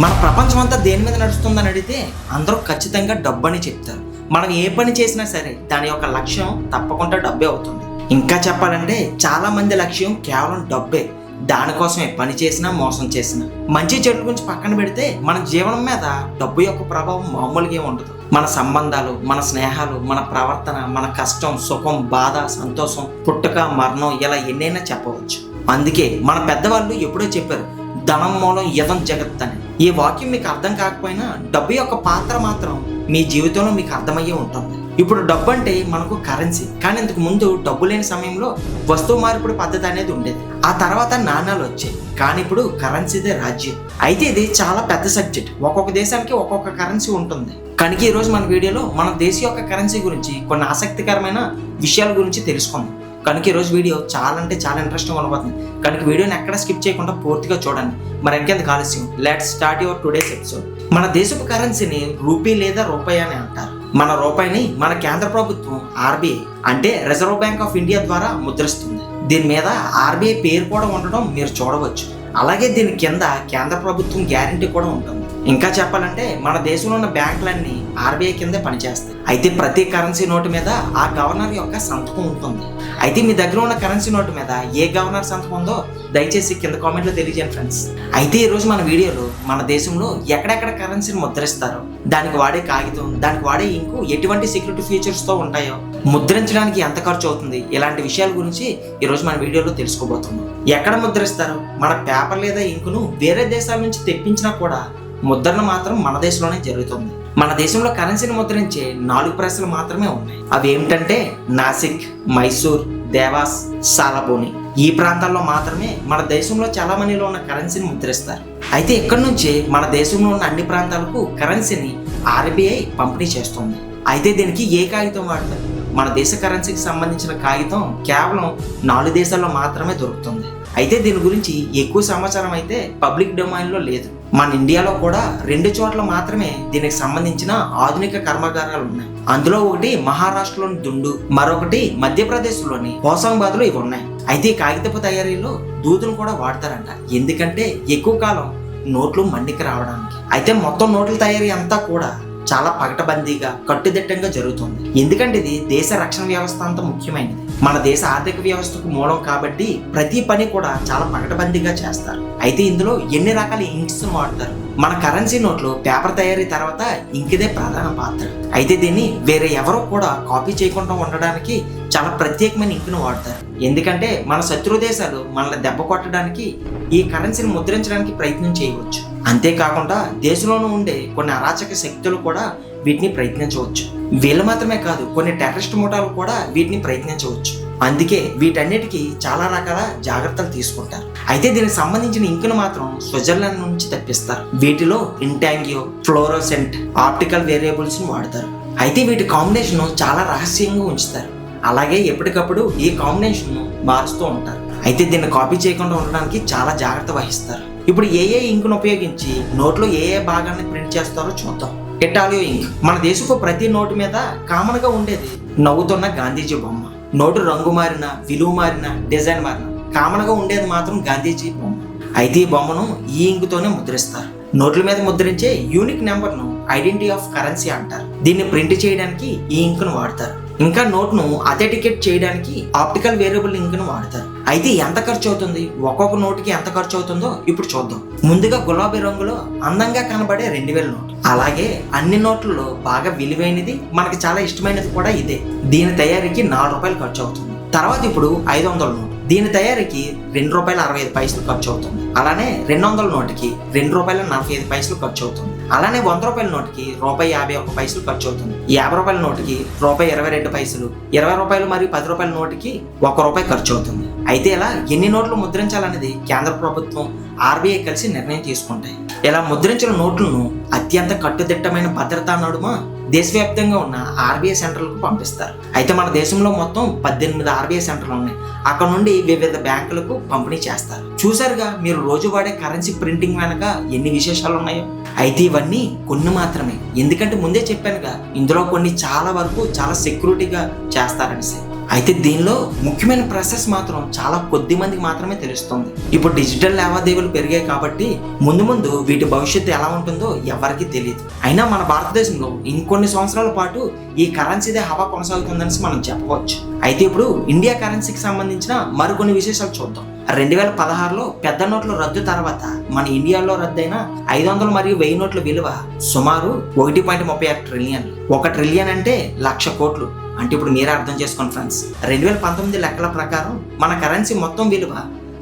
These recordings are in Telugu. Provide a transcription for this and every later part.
మన ప్రపంచం అంతా దేని మీద నడుస్తుందని అడిగితే అందరూ ఖచ్చితంగా డబ్బు అని చెప్తారు. మనం ఏ పని చేసినా సరే దాని యొక్క లక్ష్యం తప్పకుండా డబ్బే అవుతుంది. ఇంకా చెప్పాలంటే చాలా మంది లక్ష్యం కేవలం డబ్బే. దానికోసమే పని చేసినా మోసం చేసినా. మంచి చెడు గురించి పక్కన పెడితే మన జీవనం మీద డబ్బు యొక్క ప్రభావం మామూలుగా ఉండదు. మన సంబంధాలు మన స్నేహాలు మన ప్రవర్తన మన కష్టం సుఖం బాధ సంతోషం పుట్టుక మరణం ఇలా ఎన్నైనా చెప్పవచ్చు. అందుకే మన పెద్దవాళ్ళు ఎప్పుడో చెప్పారు ధనం మూలం యదం జగత్ అని. ఈ వాక్యం మీకు అర్థం కాకపోయినా డబ్బు యొక్క పాత్ర మాత్రం మీ జీవితంలో మీకు అర్థమయ్యే ఉంటుంది. ఇప్పుడు డబ్బు అంటే మనకు కరెన్సీ కానీ ఇంతకు ముందు డబ్బు లేని సమయంలో వస్తువు మార్పిడి పద్ధతి అనేది ఉండేది. ఆ తర్వాత నాణాలు వచ్చాయి. కానీ ఇప్పుడు కరెన్సీదే రాజ్యం. అయితే ఇది చాలా పెద్ద సబ్జెక్ట్ ఒక్కొక్క దేశానికి ఒక్కొక్క కరెన్సీ ఉంటుంది. కనుక ఈరోజు మన వీడియోలో మన దేశ యొక్క కరెన్సీ గురించి కొన్ని ఆసక్తికరమైన విషయాల గురించి తెలుసుకుందాం. కనుక ఈరోజు వీడియో చాలా అంటే చాలా ఇంట్రెస్టింగ్ ఉండబోతుంది. కనుక వీడియోని ఎక్కడ స్కిప్ చేయకుండా పూర్తిగా చూడండి. మరి ఇంకెందుకు ఆలస్యం? Let start your today's episode మన దేశపు కరెన్సీని రూపీ లేదా రూపాయి అని అంటారు. మన రూపాయిని మన కేంద్ర ప్రభుత్వం ఆర్బీఐ అంటే రిజర్వ్ బ్యాంక్ ఆఫ్ ఇండియా ద్వారా ముద్రిస్తుంది. దీని మీద ఆర్బీఐ పేరు కూడా ఉండడం మీరు చూడవచ్చు. అలాగే దీని కింద కేంద్ర ప్రభుత్వం గ్యారంటీ కూడా ఉంటుంది. ఇంకా చెప్పాలంటే మన దేశంలో ఉన్న బ్యాంకులన్నీ ఆర్బీఐ కిందే పనిచేస్తాయి. అయితే ప్రతి కరెన్సీ నోటు మీద ఆ గవర్నర్ యొక్క సంతకం ఉంటుంది. అయితే మీ దగ్గర ఉన్న కరెన్సీ నోటు మీద ఏ గవర్నర్ సంతకం ఉందో దయచేసి కింద కామెంట్లో తెలియజేయండి ఫ్రెండ్స్. అయితే ఈరోజు మన వీడియోలో మన దేశంలో ఎక్కడెక్కడ కరెన్సీని ముద్రిస్తారో? దానికి వాడే కాగితం దానికి వాడే ఇంకు ఎటువంటి సెక్యూరిటీ ఫీచర్స్తో ఉంటాయో ముద్రించడానికి ఎంత ఖర్చు అవుతుంది? ఇలాంటి విషయాల గురించి ఈరోజు మన వీడియోలో తెలుసుకోబోతున్నాం. ఎక్కడ ముద్రిస్తారు? మన పేపర్ లేదా ఇంకును వేరే దేశాల నుంచి తెప్పించినా కూడా ముద్రణ మాత్రం మన దేశంలోనే జరుగుతుంది. మన దేశంలో కరెన్సీని ముద్రించే నాలుగు ప్రెస్లు మాత్రమే ఉన్నాయి. అవి ఏమిటంటే నాసిక్ మైసూర్ దేవాస్ సాలబోని. ఈ ప్రాంతాల్లో మాత్రమే మన దేశంలో చాలా ఉన్న కరెన్సీని ముద్రిస్తారు. అయితే ఇక్కడి నుంచే మన దేశంలో ఉన్న అన్ని ప్రాంతాలకు కరెన్సీని ఆర్బీఐ పంపిణీ చేస్తుంది. అయితే దీనికి ఏ కాగితం వాడతారు. మన దేశ కరెన్సీకి సంబంధించిన కాగితం కేవలం నాలుగు దేశాల్లో మాత్రమే దొరుకుతుంది. అయితే దీని గురించి ఎక్కువ సమాచారం అయితే పబ్లిక్ డొమైన్లో లేదు. మన ఇండియాలో కూడా రెండు చోట్ల మాత్రమే దీనికి సంబంధించిన ఆధునిక కర్మాగారాలు ఉన్నాయి. అందులో ఒకటి మహారాష్ట్రలోని దుండు మరొకటి మధ్యప్రదేశ్లోని హోసాంబాద్లో ఇవి ఉన్నాయి. అయితే ఈ కాగితపు తయారీలో దూదును కూడా వాడతారంట. ఎందుకంటే ఎక్కువ కాలం నోట్లు మండికి రావడానికి. అయితే మొత్తం నోట్ల తయారీ అంతా కూడా చాలా పగటబందీగా కట్టుదిట్టంగా జరుగుతుంది. ఎందుకంటే ఇది దేశ రక్షణ వ్యవస్థ అంత ముఖ్యమైనది. మన దేశ ఆర్థిక వ్యవస్థకు మూలం కాబట్టి ప్రతి పని కూడా చాలా పగటబందీగా చేస్తారు. అయితే ఇందులో ఎన్ని రకాల ఇంక్స్ వాడతారు? మన కరెన్సీ నోట్లు పేపర్ తయారీ తర్వాత ఇంకిదే ప్రధాన పాత్ర. అయితే దీన్ని వేరే ఎవరో కూడా కాపీ చేయకుండా ఉండడానికి చాలా ప్రత్యేకమైన ఇంకును వాడతారు. ఎందుకంటే మన శత్రు దేశాలు మనల్ని దెబ్బ కొట్టడానికి ఈ కరెన్సీని ముద్రించడానికి ప్రయత్నం చేయవచ్చు. అంతేకాకుండా దేశంలోనూ ఉండే కొన్ని అరాచక శక్తులు కూడా వీటిని ప్రయత్నించవచ్చు. వీళ్ళు మాత్రమే కాదు కొన్ని టెర్రరిస్ట్ ముఠాలు కూడా వీటిని ప్రయత్నించవచ్చు. అందుకే వీటన్నిటికీ చాలా రకాల జాగ్రత్తలు తీసుకుంటారు. అయితే దీనికి సంబంధించిన ఇంకును మాత్రం స్విట్జర్లాండ్ నుంచి తెప్పిస్తారు. వీటిలో ఇంటాంగియో ఫ్లోరోసెంట్ ఆప్టికల్ వేరియబుల్స్ వాడతారు. అయితే వీటి కాంబినేషన్ చాలా రహస్యంగా ఉంచుతారు. అలాగే ఎప్పటికప్పుడు ఈ కాంబినేషన్ మారుస్తూ ఉంటారు. అయితే దీన్ని కాపీ చేయకుండా ఉండడానికి చాలా జాగ్రత్త వహిస్తారు. ఇప్పుడు ఏ ఏ ఇంకును ఉపయోగించి నోట్లో ఏ ఏ భాగాన్ని ప్రింట్ చేస్తారో చూద్దాం. ఇటాలియో ఇంక్. మన దేశపు ప్రతి నోటు మీద కామన్గా ఉండేది నవ్వుతున్న గాంధీజీ బొమ్మ. నోటు రంగు మారిన విలువ మారిన డిజైన్ మారిన కామన్గా ఉండేది మాత్రం గాంధీజీ బొమ్మ. అయితే ఈ బొమ్మను ఈ ఇంకుతోనే ముద్రిస్తారు. నోట్ల మీద ముద్రించే యూనిక్ నెంబర్ను ఐడెంటిటీ ఆఫ్ కరెన్సీ అంటారు. దీన్ని ప్రింట్ చేయడానికి ఈ ఇంకును వాడతారు. ఇంకా నోట్ను అథెంటికేట్ చేయడానికి ఆప్టికల్ వేరియబుల్ ఇంక్ను వాడతారు. అయితే ఎంత ఖర్చు అవుతుంది? ఒక్కొక్క నోటుకి ఎంత ఖర్చు అవుతుందో ఇప్పుడు చూద్దాం. ముందుగా గులాబీ రంగులో అందంగా కనబడే రెండు వేల నోట్ అలాగే అన్ని నోట్లలో బాగా విలువైనది మనకి చాలా ఇష్టమైనది కూడా ఇదే. దీని తయారీకి నాలుగు రూపాయలు ఖర్చు అవుతుంది. తర్వాత ఇప్పుడు ఐదు వందల నోట్ దీని తయారీకి రెండు రూపాయల అరవై ఐదు పైసలు ఖర్చు అవుతుంది. అలానే రెండు వందల నోటుకి రెండు రూపాయల నలభై ఐదు పైసలు ఖర్చు అవుతుంది. అలానే వంద రూపాయల నోటుకి రూపాయి యాభై ఒక్క పైసలు ఖర్చు అవుతుంది. యాభై రూపాయల నోటుకి రూపాయి ఇరవై రెండు పైసలు ఇరవై రూపాయలు మరియు పది రూపాయల నోటుకి ఒక రూపాయి ఖర్చు అవుతుంది. అయితే ఇలా ఎన్ని నోట్లు ముద్రించాలనేది కేంద్ర ప్రభుత్వం ఆర్బీఐ కలిసి నిర్ణయం తీసుకుంటాయి. ఇలా ముద్రించిన నోట్లను అత్యంత కట్టుదిట్టమైన భద్రతా నడుమ దేశవ్యాప్తంగా ఉన్న ఆర్బీఐ సెంటర్లకు పంపిస్తారు. అయితే మన దేశంలో మొత్తం పద్దెనిమిది ఆర్బీఐ సెంటర్లు ఉన్నాయి. అక్కడ నుండి వివిధ బ్యాంకులకు పంపిణీ చేస్తారు. చూసారుగా మీరు రోజు వాడే కరెన్సీ ప్రింటింగ్ వెనక ఎన్ని విశేషాలు ఉన్నాయో? అయితే ఇవన్నీ కొన్ని మాత్రమే. ఎందుకంటే ముందే చెప్పానుగా ఇందులో కొన్ని చాలా వరకు చాలా సెక్యూరిటీగా చేస్తారనేసి. అయితే దీనిలో ముఖ్యమైన ప్రాసెస్ మాత్రం చాలా కొద్ది మందికి మాత్రమే తెలుస్తుంది. ఇప్పుడు డిజిటల్ లావాదేవీలు పెరిగాయి కాబట్టి ముందు ముందు వీటి భవిష్యత్తు ఎలా ఉంటుందో ఎవరికీ తెలియదు అయినా మన భారతదేశంలో ఇంకొన్ని సంవత్సరాల పాటు ఈ కరెన్సీదే హవా కొనసాగుతుందని మనం చెప్పవచ్చు. అయితే ఇప్పుడు ఇండియా కరెన్సీకి సంబంధించిన మరికొన్ని విశేషాలు చూద్దాం. రెండు వేల పదహారులో పెద్ద నోట్ల రద్దు తర్వాత మన ఇండియాలో రద్దయిన ఐదు వందలు మరియు వెయ్యి నోట్ల విలువ సుమారు ఒకటి పాయింట్ ముప్పై ఆరు ట్రిలియన్ ఒక ట్రిలియన్ అంటే లక్ష కోట్లు. అంటే ఇప్పుడు మీరే అర్థం చేసుకోండి ఫ్రెండ్స్. రెండు వేల పంతొమ్మిది లెక్కల ప్రకారం మన కరెన్సీ మొత్తం విలువ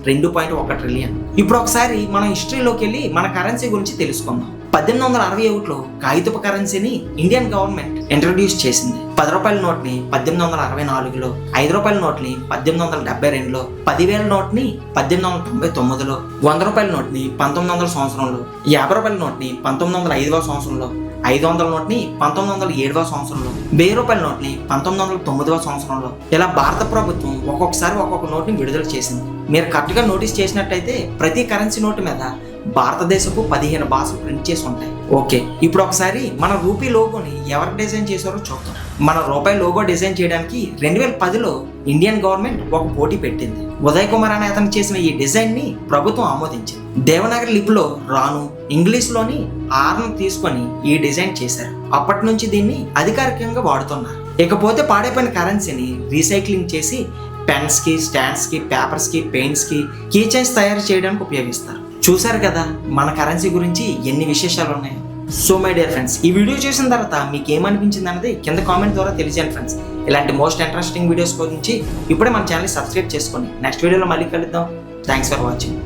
రెండు పాయింట్ ఒక ట్రిలియన్ ఇప్పుడు ఒకసారి మనం హిస్టరీలోకి వెళ్ళి మన కరెన్సీ గురించి తెలుసుకుందాం. పద్దెనిమిది వందల అరవై ఒకటిలో కాగితపు కరెన్సీని ఇండియన్ గవర్నమెంట్ ఇంట్రడ్యూస్ చేసింది. పది రూపాయల నోట్ని పద్దెనిమిది వందల అరవై నాలుగులో ఐదు రూపాయల నోట్ని పద్దెనిమిది వందల డెబ్బై రెండులో పదివేల నోట్ని పద్దెనిమిది వందల తొంభై తొమ్మిదిలో వంద రూపాయల నోట్ని పంతొమ్మిది వందల సంవత్సరంలో యాభై రూపాయల నోట్ని పంతొమ్మిది వందల ఐదవ సంవత్సరంలో ఐదు వందల నోట్ని పంతొమ్మిది వందల ఏడవ సంవత్సరంలో వెయ్యి రూపాయల నోట్ని పంతొమ్మిది వందల తొమ్మిదవ సంవత్సరంలో ఇలా భారత ప్రభుత్వం ఒక్కొక్కసారి ఒక్కొక్క నోట్ని విడుదల చేసింది. మీరు కరెక్ట్గా నోటీస్ చేసినట్టయితే ప్రతి కరెన్సీ నోటు మీద భారతదేశపు పదిహేను భాషలు ప్రింట్ చేసి ఉంటాయి. ఓకే. ఇప్పుడు ఒకసారి మన రూపీ లోగోని ఎవరు డిజైన్ చేశారో చూద్దాం. మన రూపాయి లోగో డిజైన్ చేయడానికి రెండు వేల పదిలో ఇండియన్ గవర్నమెంట్ ఒక పోటీ పెట్టింది. ఉదయ్ కుమార్ అనే అతను చేసిన ఈ డిజైన్ని ప్రభుత్వం ఆమోదించింది. దేవనాగరి లిపిలో రాను ఇంగ్లీష్లోని ఆర్ను తీసుకొని ఈ డిజైన్ చేశారు. అప్పటి నుంచి దీన్ని అధికారికంగా వాడుతున్నారు. ఇకపోతే పాడైపోయిన కరెన్సీని రీసైక్లింగ్ చేసి పెన్స్కి స్టాండ్స్కి పేపర్స్కి పెయింట్స్కి కీ చైన్స్ తయారు చేయడానికి ఉపయోగిస్తారు. చూశారు కదా మన కరెన్సీ గురించి ఎన్ని విశేషాలు ఉన్నాయి? సో మై డియర్ ఫ్రెండ్స్ ఈ వీడియో చూసిన తర్వాత మీకు ఏమనిపించింది అన్నది కింద కామెంట్ ద్వారా తెలియజేయండి ఫ్రెండ్స్ ఇలాంటి మోస్ట్ ఇంట్రెస్టింగ్ వీడియోస్ గురించి ఇప్పుడే మన ఛానల్ సబ్స్క్రైబ్ చేసుకోండి. నెక్స్ట్ వీడియోలో మళ్ళీ కలుద్దాం. Thanks for watching